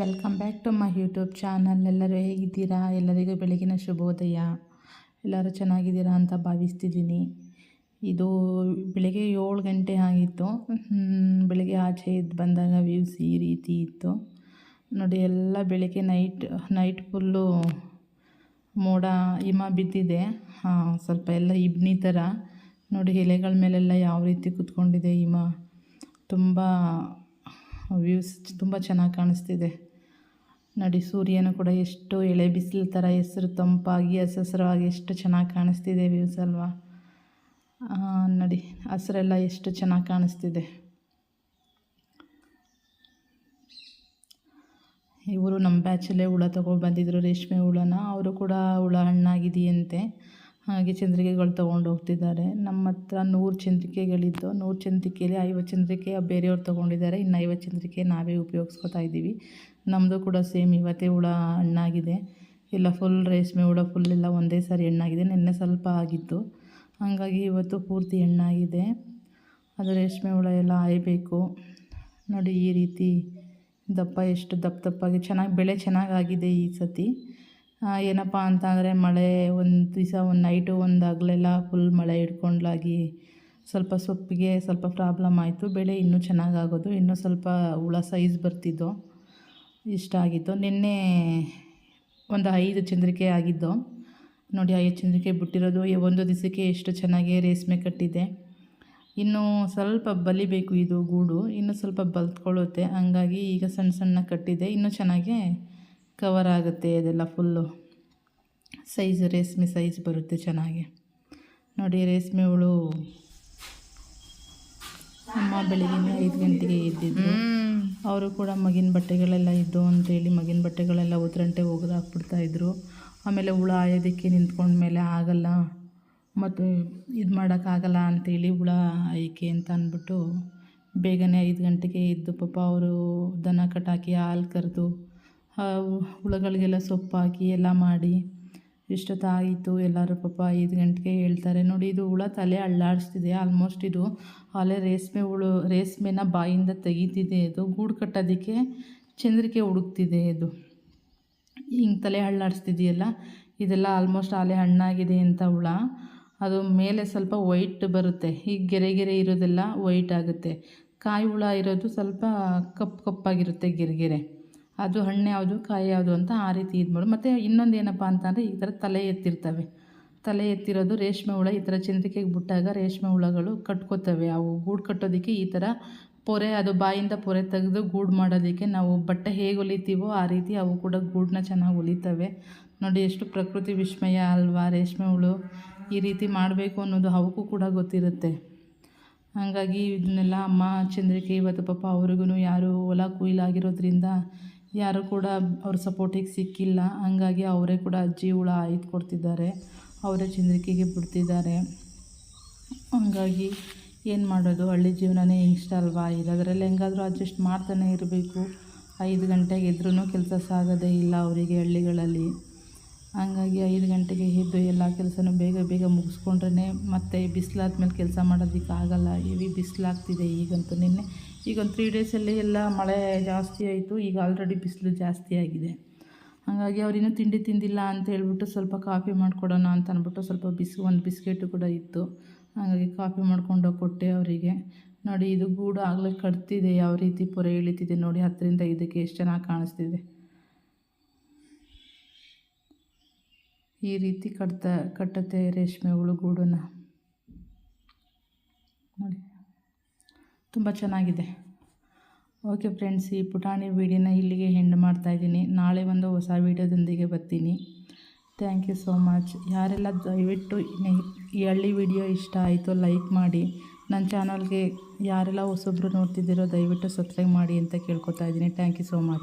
Welcome back to my YouTube channel ಎಲ್ಲರೂ ಹೇಗಿದ್ದೀರಾ? ಎಲ್ಲರಿಗೂ ಬೆಳಗಿನ ಶುಭೋದಯ. ಎಲ್ಲರೂ ಚೆನ್ನಾಗಿದ್ದೀರಾ ಅಂತ ಭಾವಿಸ್ತಿದ್ದೀನಿ. ಇದು ಬೆಳಗ್ಗೆ ಏಳು ಗಂಟೆ ಆಗಿತ್ತು. ಬೆಳಗ್ಗೆ ಆಚೆ ಇದ್ದು ಬಂದಾಗ ವ್ಯೂಸ್ ಈ ರೀತಿ ಇತ್ತು. ನೋಡಿ, ಎಲ್ಲ ಬೆಳಗ್ಗೆ ನೈಟ್ ನೈಟ್ ಫುಲ್ಲು ಮೋಡ, ಹಿಮ ಬಿದ್ದಿದೆ. ಸ್ವಲ್ಪ ಎಲ್ಲ ಇಬ್ನಿ ಥರ ನೋಡಿ, ಎಲೆಗಳ ಮೇಲೆಲ್ಲ ಯಾವ ರೀತಿ ಕೂತ್ಕೊಂಡಿದೆ ಹಿಮ. ತುಂಬ ವ್ಯೂಸ್ ತುಂಬ ಚೆನ್ನಾಗಿ ಕಾಣಿಸ್ತಿದೆ. ನೋಡಿ, ಸೂರ್ಯನು ಕೂಡ ಎಷ್ಟು ಎಳೆ ಬಿಸಿಲು ಥರ ಹೆಸರು ತಂಪಾಗಿ ಹಸಸರವಾಗಿ ಎಷ್ಟು ಚೆನ್ನಾಗಿ ಕಾಣಿಸ್ತಿದೆ ವ್ಯೂಸ್ ಅಲ್ವಾ? ನೋಡಿ, ಹಸಿರೆಲ್ಲ ಎಷ್ಟು ಚೆನ್ನಾಗಿ ಕಾಣಿಸ್ತಿದೆ. ಇವರು ನಮ್ಮ ಬ್ಯಾಚಲ್ಲೇ ಹುಳ ಬಂದಿದ್ರು ರೇಷ್ಮೆ ಹುಳನ. ಅವರು ಕೂಡ ಹುಳ ಹಣ್ಣಾಗಿದೆಯಂತೆ. ಹಾಗೆ ಚಂದ್ರಿಕೆಗಳು ತೊಗೊಂಡು ಹೋಗ್ತಿದ್ದಾರೆ. ನಮ್ಮ ಹತ್ರ ನೂರು ಚಂದ್ರಿಕೆಗಳಿದ್ದು, ನೂರು ಚಂದ್ರಿಕೆಯಲ್ಲಿ ಐವತ್ತು ಚಂದ್ರಿಕೆ ಬೇರೆಯವ್ರು ತೊಗೊಂಡಿದ್ದಾರೆ. ಇನ್ನು ಐವತ್ತು ಚಂದ್ರಿಕೆ ನಾವೇ ಉಪಯೋಗಿಸ್ಕೊತಾ ಇದ್ದೀವಿ. ನಮ್ಮದು ಕೂಡ ಸೇಮ್ ಇವತ್ತೇ ಹುಳ ಹಣ್ಣಾಗಿದೆ. ಎಲ್ಲ ಫುಲ್ ರೇಷ್ಮೆ ಹುಳ ಫುಲ್ ಎಲ್ಲ ಒಂದೇ ಸಾರಿ ಹಣ್ಣಾಗಿದೆ. ನಿನ್ನೆ ಸ್ವಲ್ಪ ಆಗಿತ್ತು. ಹಾಗಾಗಿ ಇವತ್ತು ಪೂರ್ತಿ ಹಣ್ಣಾಗಿದೆ. ಅದು ರೇಷ್ಮೆ ಹುಳ ಎಲ್ಲ ಆಯಬೇಕು ನೋಡಿ ಈ ರೀತಿ ದಪ್ಪ, ಎಷ್ಟು ದಪ್ಪ ದಪ್ಪಾಗಿ, ಚೆನ್ನಾಗಿ, ಬೆಳೆ ಚೆನ್ನಾಗಾಗಿದೆ ಈ ಸತಿ. ಏನಪ್ಪ ಅಂತ ಅಂದರೆ ಮಳೆ ಒಂದು ದಿವಸ, ಒಂದು ನೈಟು ಒಂದು ಹಗ್ಲೆಲ್ಲ ಫುಲ್ ಮಳೆ ಹಿಡ್ಕೊಂಡ್ಲಾಗಿ ಸ್ವಲ್ಪ ಸೊಪ್ಪಿಗೆ ಸ್ವಲ್ಪ ಪ್ರಾಬ್ಲಮ್ ಆಯಿತು. ಬೆಳೆ ಇನ್ನೂ ಚೆನ್ನಾಗಾಗೋದು. ಇನ್ನೂ ಸ್ವಲ್ಪ ಹುಳ ಸೈಜ್ ಬರ್ತಿದ್ದು. ಇಷ್ಟ ಆಗಿತ್ತು. ನಿನ್ನೆ ಒಂದು ಐದು ಚಂದ್ರಿಕೆ ಆಗಿದ್ದು. ನೋಡಿ, ಐದು ಚಂದ್ರಿಕೆ ಬಿಟ್ಟಿರೋದು. ಒಂದು ದಿವಸಕ್ಕೆ ಎಷ್ಟು ಚೆನ್ನಾಗಿ ರೇಷ್ಮೆ ಕಟ್ಟಿದೆ. ಇನ್ನು ಸ್ವಲ್ಪ ಬಲಿಬೇಕು ಇದು ಗೂಡು. ಇನ್ನು ಸ್ವಲ್ಪ ಬಲ್ತ್ಕೊಳ್ಳುತ್ತೆ. ಹಂಗಾಗಿ ಈಗ ಸಣ್ಣ ಸಣ್ಣ ಕಟ್ಟಿದೆ. ಇನ್ನೂ ಚೆನ್ನಾಗಿ ಕವರ್ ಆಗುತ್ತೆ, ಅದೆಲ್ಲ ಫುಲ್ಲು ಸೈಜ್ ರೇಷ್ಮೆ ಸೈಜ್ ಬರುತ್ತೆ ಚೆನ್ನಾಗಿ. ನೋಡಿ ರೇಷ್ಮೆ ಹುಳು ಅಮ್ಮ ಬೆಳಿಗ್ಗೆ ಐದು ಗಂಟೆಗೆ ಇದ್ದಿದ್ದು ಅವರು ಕೂಡ ಮಗಿನ ಬಟ್ಟೆಗಳೆಲ್ಲ ಇದ್ದು ಅಂತೇಳಿ ಮಗಿನ ಬಟ್ಟೆಗಳೆಲ್ಲ ಉದ್ರಂಟೆ ಒಗೆದು ಹಾಕ್ಬಿಡ್ತಾಯಿದ್ರು ಆಮೇಲೆ ಹುಳ ಆಯೋದಕ್ಕೆ ನಿಂತ್ಕೊಂಡ್ಮೇಲೆ ಆಗಲ್ಲ, ಮತ್ತು ಇದು ಮಾಡೋಕ್ಕಾಗಲ್ಲ ಅಂತೇಳಿ ಹುಳ ಆಯ್ಕೆ ಅಂತ ಅಂದ್ಬಿಟ್ಟು ಬೇಗನೆ ಐದು ಗಂಟೆಗೆ ಇದ್ದು ಪಾಪ ಅವರು ದನ ಕಟ್ಟಾಕಿ ಹಾಲು ಕರೆದು ಹುಳಗಳಿಗೆಲ್ಲ ಸೊಪ್ಪಾಕಿ ಎಲ್ಲ ಮಾಡಿ ಇಷ್ಟೊತ್ತಾಯಿತು ಎಲ್ಲರೂ ಪಾಪ ಐದು ಗಂಟೆಗೆ ಹೇಳ್ತಾರೆ, ನೋಡಿ, ಇದು ಹುಳ ತಲೆ ಅಳ್ಳಾಡಿಸ್ತಿದೆ ಆಲ್ಮೋಸ್ಟ್ ಇದು ಅಲ್ಲೇ ರೇಷ್ಮೆ ಹುಳು, ರೇಷ್ಮೆನ ಬಾಯಿಂದ ತೆಗಿತಿದೆ ಇದು. ಗೂಡು ಕಟ್ಟೋದಕ್ಕೆ ಚಂದ್ರಿಕೆ ಹುಡುಕ್ತಿದೆ ಇದು. ಹಿಂಗೆ ತಲೆ ಹಳ್ಳಾಡಿಸ್ತಿದೆಯಲ್ಲ ಇದೆಲ್ಲ ಆಲ್ಮೋಸ್ಟ್ ಆಲೆ ಹಣ್ಣಾಗಿದೆ ಅಂತ ಹುಳ. ಅದು ಮೇಲೆ ಸ್ವಲ್ಪ ವೈಟ್ ಬರುತ್ತೆ. ಈ ಗೆರೆ ಗೆರೆ ಇರೋದೆಲ್ಲ ವೈಟ್ ಆಗುತ್ತೆ. ಕಾಯಿ ಹುಳ ಇರೋದು ಸ್ವಲ್ಪ ಕಪ್ಪು ಕಪ್ಪಾಗಿರುತ್ತೆ ಗೆರೆಗೆರೆ ಗೆರೆ. ಅದು ಹಣ್ಣು ಯಾವುದು, ಕಾಯಿ ಯಾವುದು ಅಂತ ಆ ರೀತಿ ಇದು ಮಾಡು. ಮತ್ತು ಇನ್ನೊಂದು ಏನಪ್ಪ ಅಂತಂದರೆ ಈ ಥರ ತಲೆ ಎತ್ತಿರ್ತವೆ. ತಲೆ ಎತ್ತಿರೋದು ರೇಷ್ಮೆ ಹುಳ, ಈ ಥರ ಚಂದ್ರಿಕೆಗೆ ಬಿಟ್ಟಾಗ ರೇಷ್ಮೆ ಹುಳಗಳು ಕಟ್ಕೋತವೆ. ಅವು ಗೂಡು ಕಟ್ಟೋದಕ್ಕೆ ಈ ಥರ ಪೊರೆ, ಅದು ಬಾಯಿಂದ ಪೊರೆ ತೆಗೆದು ಗೂಡು ಮಾಡೋದಕ್ಕೆ ನಾವು ಬಟ್ಟೆ ಹೇಗೆ ಹೊಲಿತೀವೋ ಆ ರೀತಿ ಅವು ಕೂಡ ಗೂಡನ್ನ ಚೆನ್ನಾಗಿ ಹೊಲಿತವೆ ನೋಡಿ, ಎಷ್ಟು ಪ್ರಕೃತಿ ವಿಸ್ಮಯ ಅಲ್ವಾ, ರೇಷ್ಮೆ ಹುಳು ಈ ರೀತಿ ಮಾಡಬೇಕು ಅನ್ನೋದು ಅವಕ್ಕೂ ಕೂಡ ಗೊತ್ತಿರುತ್ತೆ. ಹಾಗಾಗಿ ಇದನ್ನೆಲ್ಲ ಅಮ್ಮ ಚಂದ್ರಿಕೆ ಇವತ್ತು ಪಾಪ ಅವ್ರಿಗೂ ಯಾರು ಹೊಲ ಕುಯ್ಲಾಗಿರೋದ್ರಿಂದ ಯಾರು ಕೂಡ ಅವ್ರ ಸಪೋರ್ಟಿಗೆ ಸಿಕ್ಕಿಲ್ಲ. ಹಂಗಾಗಿ ಅವರೇ ಕೂಡ ಅಜ್ಜಿ, ಹುಳ ಆಯ್ದು ಕೊಡ್ತಿದ್ದಾರೆ. ಅವರೇ ಚಂದ್ರಿಕೆಗೆ ಬಿಡ್ತಿದ್ದಾರೆ. ಹಂಗಾಗಿ ಏನು ಮಾಡೋದು? ಹಳ್ಳಿ ಜೀವನನೇ ಇಷ್ಟ ಅಲ್ವಾ? ಇರೋದ್ರಲ್ಲಿ ಹೆಂಗಾದರೂ ಅಡ್ಜಸ್ಟ್ ಮಾಡ್ತಾನೆ ಇರಬೇಕು. ಐದು ಗಂಟೆಗೆ ಎದ್ರೂ ಕೆಲಸ ಸಾಗೋದೇ ಇಲ್ಲ ಅವರಿಗೆ ಹಳ್ಳಿಗಳಲ್ಲಿ. ಹಂಗಾಗಿ ಐದು ಗಂಟೆಗೆ ಎದ್ದು ಎಲ್ಲ ಕೆಲಸನೂ ಬೇಗ ಬೇಗ ಮುಗಿಸ್ಕೊಂಡ್ರೆ ಮತ್ತೆ ಬಿಸಿಲಾದ್ಮೇಲೆ ಕೆಲಸ ಮಾಡೋದಕ್ಕೆ ಆಗೋಲ್ಲ ಹೆವಿ ಬಿಸಿಲಾಗ್ತಿದೆ ಈಗಂತೂ ನಿನ್ನೆ. ಈಗ ಒಂದು ತ್ರೀ ಡೇಸಲ್ಲಿ ಎಲ್ಲ ಮಳೆ ಜಾಸ್ತಿ ಆಯಿತು, ಈಗ ಆಲ್ರೆಡಿ ಬಿಸಿಲು ಜಾಸ್ತಿ ಆಗಿದೆ. ಹಾಗಾಗಿ ಅವರಿನ್ನೂ ತಿಂಡಿ ತಿಂದಿಲ್ಲ ಅಂತ ಹೇಳ್ಬಿಟ್ಟು ಸ್ವಲ್ಪ ಕಾಫಿ ಮಾಡಿಕೊಡೋಣ ಅಂತ ಅಂದ್ಬಿಟ್ಟು ಸ್ವಲ್ಪ ಬಿಸಿ, ಒಂದು ಬಿಸ್ಕೆಟು ಕೂಡ ಇತ್ತು. ಹಾಗಾಗಿ ಕಾಫಿ ಮಾಡ್ಕೊಂಡು ಕೊಟ್ಟೆ ಅವರಿಗೆ. ನೋಡಿ, ಇದು ಗೂಡು ಆಗಲೇ ಕಟ್ತಿದೆ, ಯಾವ ರೀತಿ ಪೊರೆ ಇಳಿತಿದೆ ನೋಡಿ, ಹತ್ತರಿಂದ ಇದಕ್ಕೆ ಎಷ್ಟು ಚೆನ್ನಾಗಿ ಕಾಣಿಸ್ತಿದೆ. ಈ ರೀತಿ ಕಟ್ತಾ, ಕಟ್ಟುತ್ತೆ ರೇಷ್ಮೆ ಹುಳು ಗೂಡನ್ನು. ನೋಡಿ, ತುಂಬ ಚೆನ್ನಾಗಿದೆ. ಓಕೆ ಫ್ರೆಂಡ್ಸ್ ಈ ಪುಟಾಣಿ ವೀಡಿಯೋನ ಇಲ್ಲಿಗೆ ಹೆಂಡ್ ಮಾಡ್ತಾಯಿದ್ದೀನಿ ನಾಳೆ ಒಂದು ಹೊಸ ವೀಡಿಯೋದೊಂದಿಗೆ ಬರ್ತೀನಿ. ಥ್ಯಾಂಕ್ ಯು ಸೋ ಮಚ್ ಯಾರೆಲ್ಲ ದಯವಿಟ್ಟು ಈ ಹಳ್ಳಿ ವಿಡಿಯೋ ಇಷ್ಟ ಆಯಿತು ಲೈಕ್ ಮಾಡಿ. ನನ್ನ ಚಾನಲ್ಗೆ ಯಾರೆಲ್ಲ ಹೊಸೊಬ್ಬರು ನೋಡ್ತಿದ್ದೀರೋ ದಯವಿಟ್ಟು ಸಬ್ಸ್ಕ್ರೈಬ್ ಮಾಡಿ ಅಂತ ಕೇಳ್ಕೊತಾ ಇದ್ದೀನಿ. Thank you so much